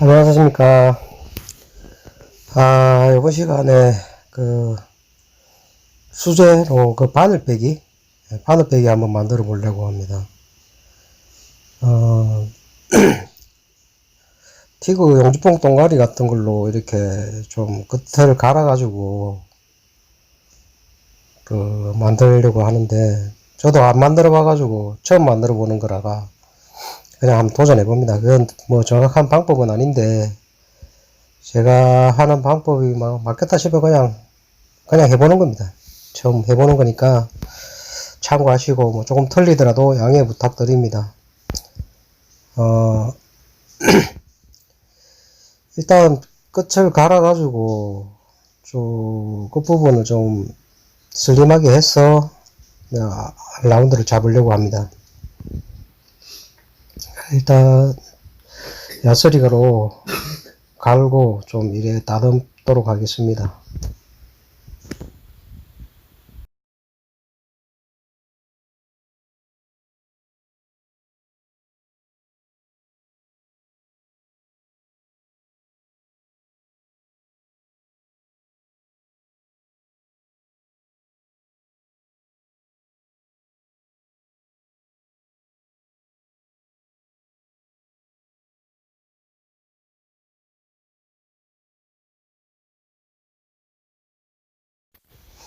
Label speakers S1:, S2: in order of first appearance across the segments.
S1: 안녕하십니까. 아, 이번 시간에 그 수제로 그 바늘 빼기, 예, 바늘 빼기 한번 만들어 보려고 합니다. 어, 티그 용주뽕 동가리 같은 걸로 이렇게 좀 끝을 갈아가지고 그 만들려고 하는데 저도 안 만들어 봐가지고 처음 만들어 보는 거라가 그냥 한번 도전해 봅니다. 그건 뭐 정확한 방법은 아닌데 제가 하는 방법이 막 맞겠다 싶어 그냥 그냥 해보는 겁니다. 처음 해보는 거니까 참고하시고 뭐 조금 틀리더라도 양해 부탁드립니다. 어 일단 끝을 갈아가지고 좀 끝부분을 좀 슬림하게 해서 라운드를 잡으려고 합니다. 일단 야스리가로 갈고 좀 이래 다듬도록 하겠습니다.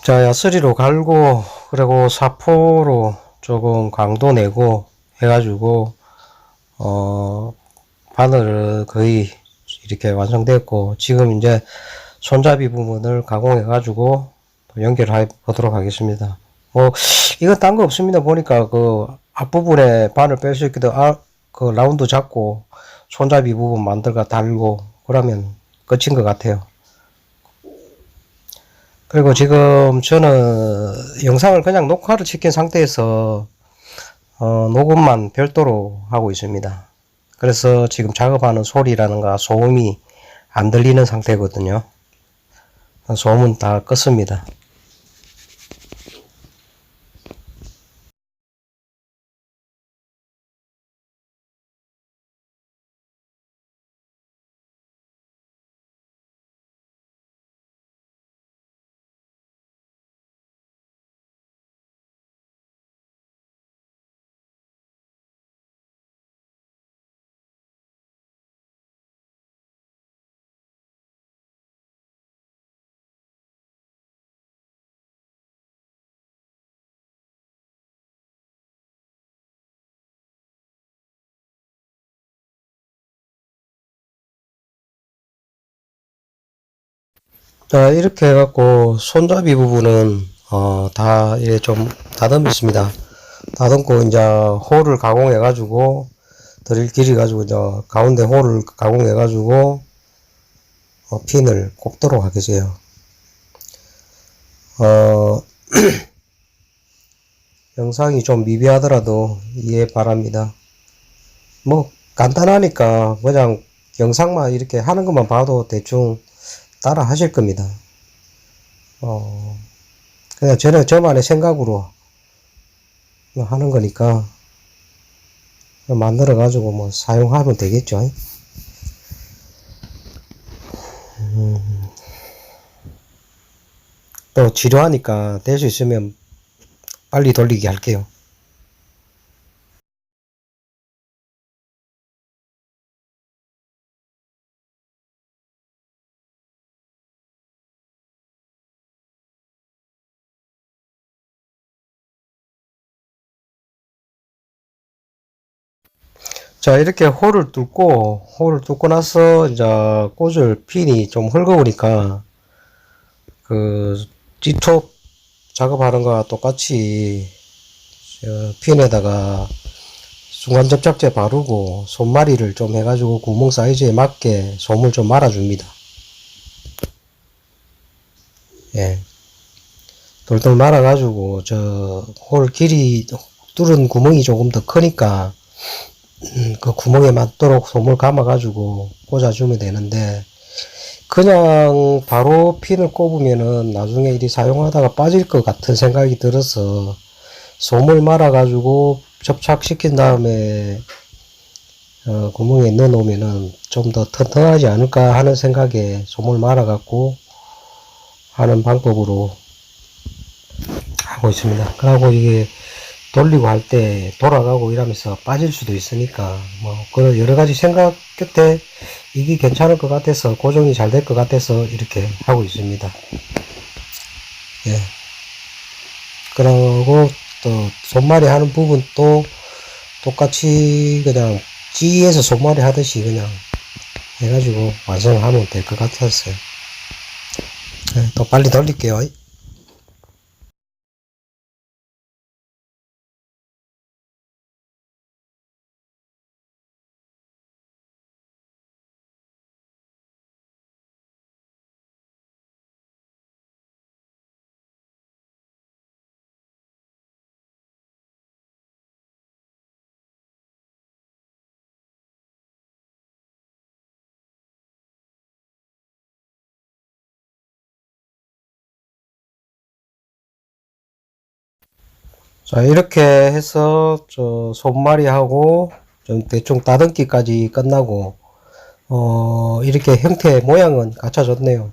S1: 자, 야스리로 갈고, 그리고 사포로 조금 강도 내고 해가지고, 어, 바늘을 거의 이렇게 완성됐고, 지금 이제 손잡이 부분을 가공해 가지고 연결해 보도록 하겠습니다. 뭐, 이건 딴 거 없습니다. 보니까 그 앞부분에 바늘 뺄 수 있게도 아, 그 라운드 잡고 손잡이 부분 만들가 달고, 그러면 끝인 것 같아요. 그리고 지금 저는 영상을 그냥 녹화를 시킨 상태에서 어, 녹음만 별도로 하고 있습니다. 그래서 지금 작업하는 소리라는가 소음이 안 들리는 상태거든요. 소음은 다 껐습니다. 자, 이렇게 해갖고 손잡이 부분은 어, 다 이제 좀 다듬었습니다. 다듬고 이제 홀을 가공해가지고 드릴 길이 가지고 이제 가운데 홀을 가공해가지고 어, 핀을 꼽도록 하겠어요. 어, 영상이 좀 미비하더라도 이해 바랍니다. 뭐 간단하니까 그냥 영상만 이렇게 하는 것만 봐도 대충 따라 하실 겁니다. 어, 그냥 저는 저만의 생각으로 하는 거니까 만들어 가지고 뭐 사용하면 되겠죠. 음, 또 지루하니까 될 수 있으면 빨리 돌리기 할게요. 자, 이렇게 홀을 뚫고, 홀을 뚫고 나서, 이제, 꽂을 핀이 좀 헐거우니까, 그, 뒤톱 작업하는 거와 똑같이, 어, 핀에다가 중간 접착제 바르고, 손마리를 좀 해가지고 구멍 사이즈에 맞게 솜을 좀 말아줍니다. 예. 돌돌 말아가지고, 저, 홀 길이, 뚫은 구멍이 조금 더 크니까, 음, 그 구멍에 맞도록 솜을 감아가지고 꽂아주면 되는데, 그냥 바로 핀을 꼽으면은 나중에 이리 사용하다가 빠질 것 같은 생각이 들어서 솜을 말아가지고 접착시킨 다음에 어, 구멍에 넣어 놓으면은 좀 더 튼튼하지 않을까 하는 생각에 솜을 말아갖고 하는 방법으로 하고 있습니다. 그리고 이게 돌리고 할 때 돌아가고 이러면서 빠질 수도 있으니까 뭐 그런 여러 가지 생각 끝에 이게 괜찮을 것 같아서 고정이 잘 될 것 같아서 이렇게 하고 있습니다. 예. 그러고 또 손말이 하는 부분도 똑같이 그냥 찌에서 손말이 하듯이 그냥 해가지고 완성하면 될 것 같았어요. 예, 또 빨리 돌릴게요. 자, 이렇게 해서 저 손마리하고 좀 대충 따듬기까지 끝나고 어, 이렇게 형태 모양은 갖춰졌네요.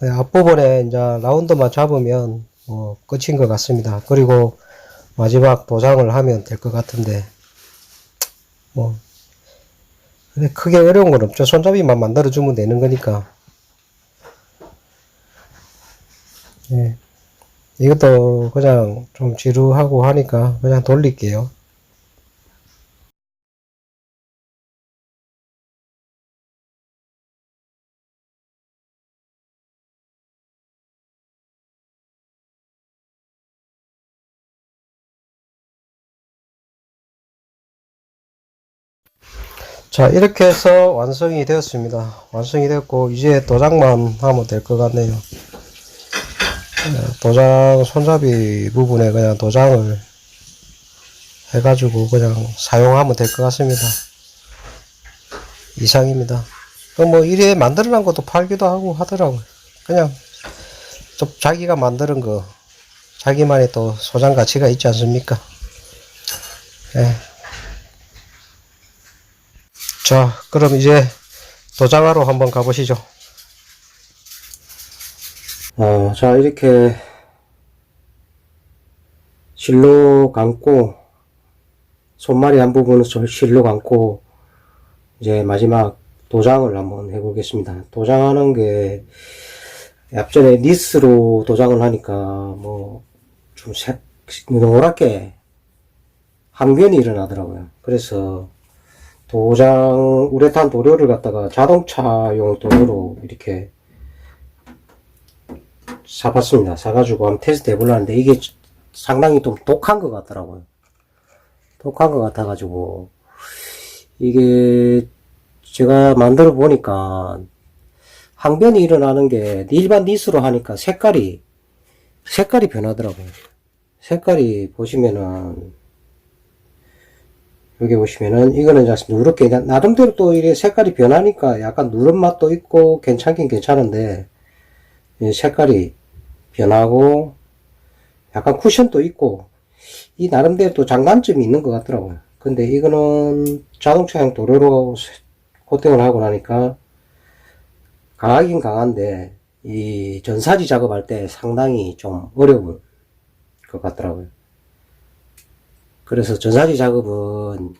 S1: 네, 앞부분에 이제 라운드만 잡으면 뭐 끝인 것 같습니다. 그리고 마지막 도장을 하면 될 것 같은데 뭐 근데 크게 어려운 건 없죠. 손잡이만 만들어 주면 되는 거니까. 예. 이것도 그냥 좀 지루하고 하니까 그냥 돌릴게요. 자, 이렇게 해서 완성이 되었습니다. 완성이 됐고, 이제 도장만 하면 될 것 같네요. 도장 손잡이 부분에 그냥 도장을 해가지고 그냥 사용하면 될 것 같습니다. 이상입니다. 그뭐 이래 만들어놓은 것도 팔기도 하고 하더라고요. 그냥 좀 자기가 만드는 거 자기만의 또 소장 가치가 있지 않습니까? 예. 자, 그럼 이제 도장하러 한번 가보시죠. 어, 자, 이렇게 실로 감고, 손말이 한 부분은 좀 실로 감고, 이제 마지막 도장을 한번 해보겠습니다. 도장하는 게, 앞전에 니스로 도장을 하니까, 뭐, 좀 색, 노랗게 항변이 일어나더라고요. 그래서, 도장, 우레탄 도료를 갖다가 자동차용 도료로 이렇게 사봤습니다. 사가지고 한번 테스트 해보려는데 이게 상당히 좀 독한 것 같더라고요. 독한 것 같아가지고 이게 제가 만들어 보니까 항변이 일어나는 게 일반 니스로 하니까 색깔이 색깔이 변하더라고요. 색깔이 보시면은 여기 보시면은 이거는 누렇게 나름대로 또 이게 색깔이 변하니까 약간 누런 맛도 있고 괜찮긴 괜찮은데 색깔이 변하고 약간 쿠션도 있고 이 나름대로 또 장단점이 있는 것 같더라고요. 근데 이거는 자동차용 도료로 코팅을 하고 나니까 강하긴 강한데 이 전사지 작업할 때 상당히 좀 어려운 것 같더라고요. 그래서 전사지 작업은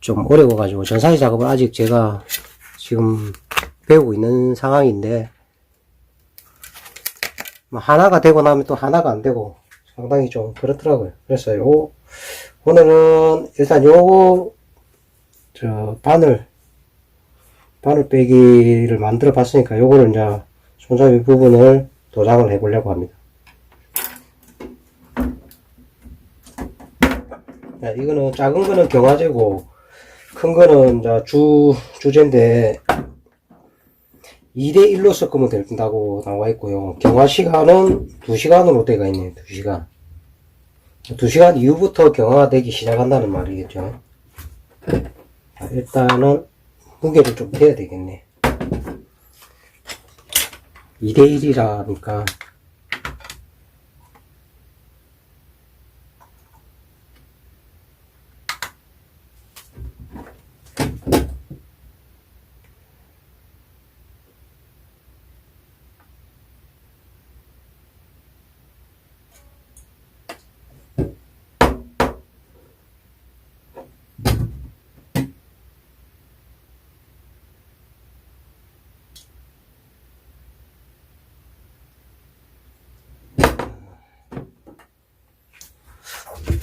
S1: 좀 어려워가지고 전사지 작업을 아직 제가 지금 배우고 있는 상황인데 뭐 하나가 되고 나면 또 하나가 안 되고 상당히 좀 그렇더라고요. 그래서 요 오늘은 일단 요거 저 바늘 바늘 빼기를 만들어 봤으니까 요거를 이제 손잡이 부분을 도장을 해 보려고 합니다. 야, 이거는 작은 거는 경화제고 큰 거는 이제 주 주제인데 2대1로 섞으면 된다고 나와 있고요. 경화 시간은 2시간으로 되어 있네요. 2시간. 2시간 이후부터 경화가 되기 시작한다는 말이겠죠. 자, 일단은 무게를 좀 대야 되겠네. 2대1이라니까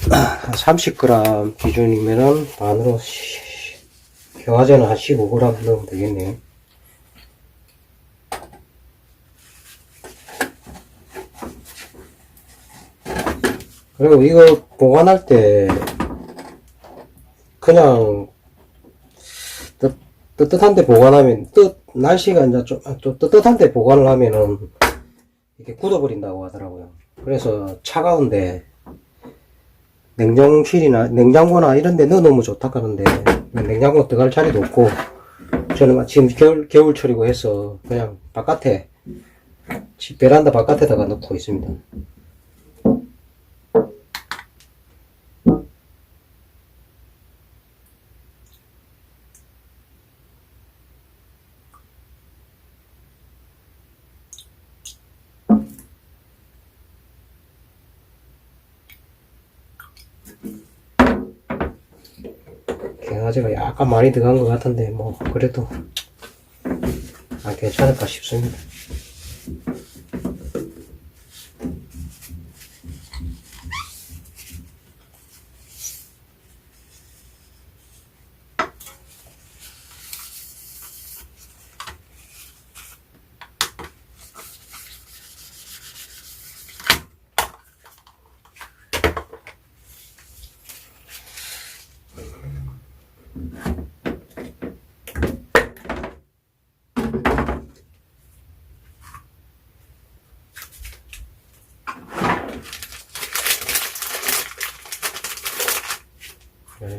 S1: 30g 기준이면은 반으로 시- 경화제는 한 15g 넣으면 되겠네요. 그리고 이거 보관할 때 그냥 뜨, 뜨뜻한 데 보관하면 뜻 날씨가 이제 좀, 아, 좀 뜨뜻한 데 보관을 하면은 이게 굳어버린다고 하더라고요. 그래서 차가운데 냉장실이나 냉장고나 이런 데 넣어놓으면 좋다 하는데 냉장고 들어갈 자리도 없고 저는 지금 겨울, 겨울철이고 해서 그냥 바깥에 집 베란다 바깥에다가 넣고 있습니다. 약간 많이 들어간 것 같은데 뭐 그래도 아 괜찮을까 싶습니다.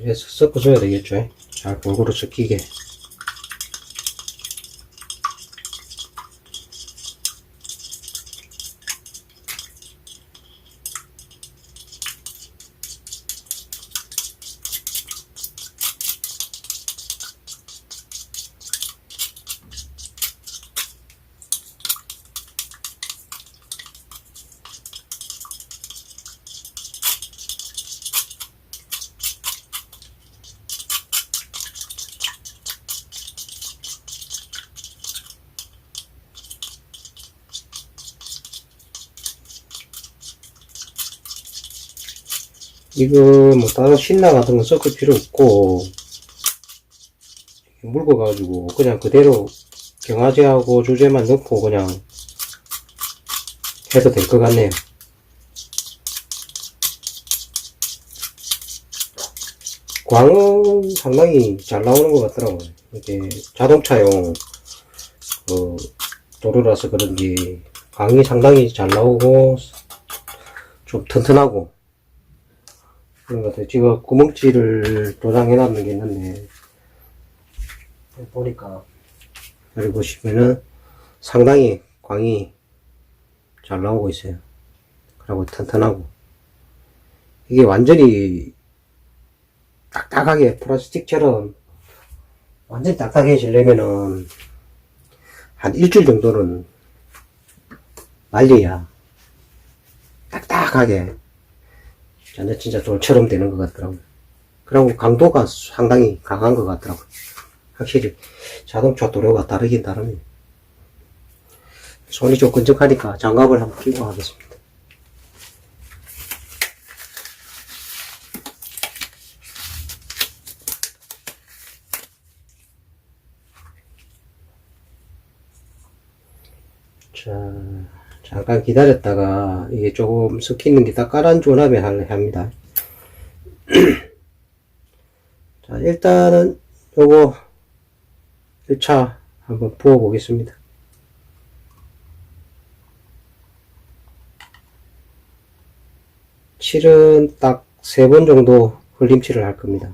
S1: 네, 이제 섞어줘야 되겠죠. 잘 골고루 섞이게. 이거 뭐 다른 신나 같은 거 섞을 필요 없고 물고 가지고 그냥 그대로 경화제하고 주제만 넣고 그냥 해도 될 것 같네요. 광은 상당히 잘 나오는 것 같더라고요. 이게 자동차용 그 도로라서 그런지 광이 상당히 잘 나오고 좀 튼튼하고 그런 것 같아요. 지금 구멍질을 도장해 놨는 게 있는데 보니까 여기 보시면은 상당히 광이 잘 나오고 있어요. 그리고 튼튼하고 이게 완전히 딱딱하게 플라스틱처럼 완전히 딱딱해지려면은 한 일주일 정도는 말려야 딱딱하게 진짜 진짜 돌처럼 되는 것 같더라고요. 그리고 강도가 상당히 강한 것 같더라고요. 확실히 자동차 도료가 다르긴 다르네요. 손이 좀 끈적하니까 장갑을 한번 끼고 하겠습니다. 자, 잠깐 기다렸다가 이게 조금 섞이는 게다 가라앉고 나면 할- 합니다. 자, 일단은 요거 1차 한번 부어 보겠습니다. 칠은 딱 세 번 정도 흘림칠을 할 겁니다.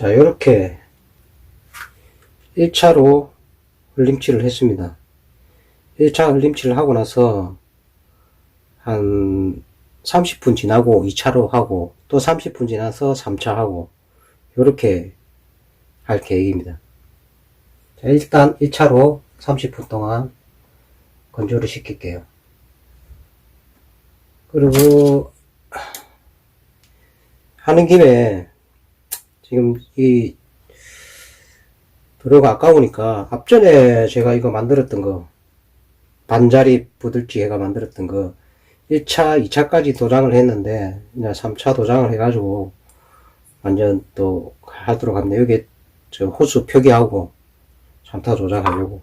S1: 자, 이렇게 1차로 흘림칠을 했습니다. 1차 흘림칠을 하고 나서 한 30분 지나고 2차로 하고 또 30분 지나서 3차 하고 요렇게 할 계획입니다. 자, 일단 1차로 30분 동안 건조를 시킬게요. 그리고 하는 김에 지금 이 도료가 아까우니까 앞전에 제가 이거 만들었던 거 반자리 부들지 해가 만들었던 거 1차, 2차까지 도장을 했는데 이제 3차 도장을 해가지고 완전 또 하도록 합니다. 여기 저 호수 표기하고 3타 조작하려고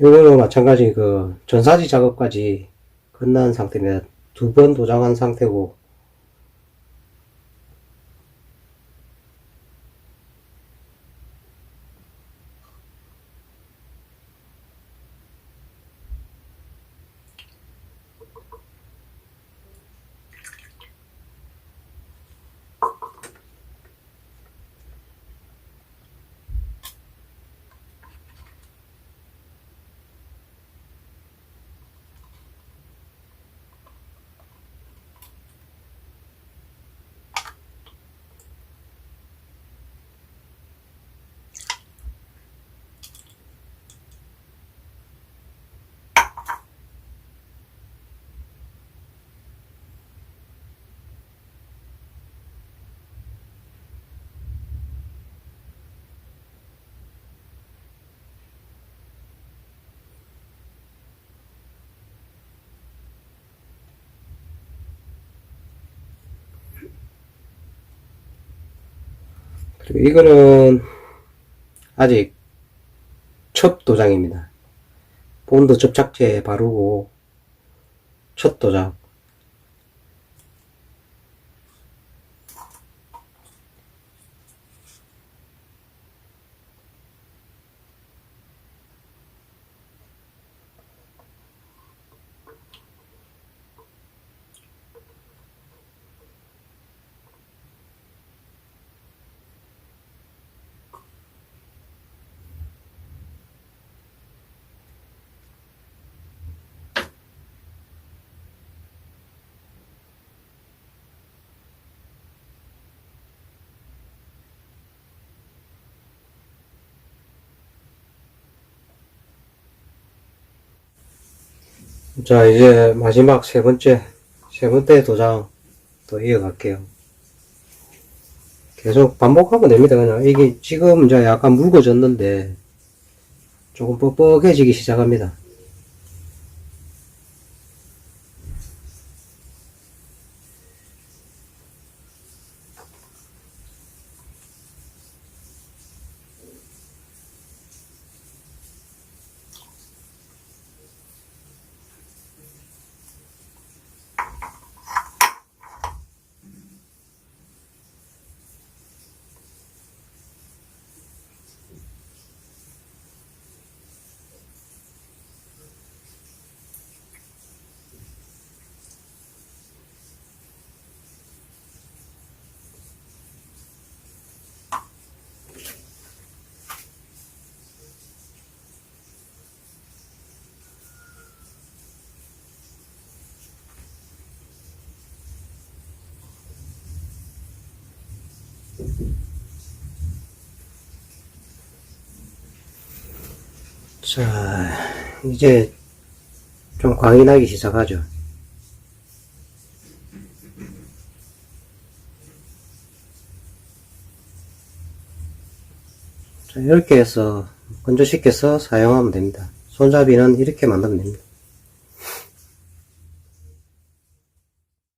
S1: 요거는 마찬가지 그 전사지 작업까지 끝난 상태입니다. 두 번 도장한 상태고 그리고 이거는 아직 첫 도장입니다. 본드 접착제 바르고 첫 도장. 자, 이제 마지막 세 번째, 세 번째 도장 또 이어갈게요. 계속 반복하면 됩니다. 그냥 이게 지금 이제 약간 묽어졌는데 조금 뻑뻑해지기 시작합니다. 자, 이제 좀 광이 나기 시작하죠. 자, 이렇게 해서 건조시켜서 사용하면 됩니다. 손잡이는 이렇게 만들면 됩니다.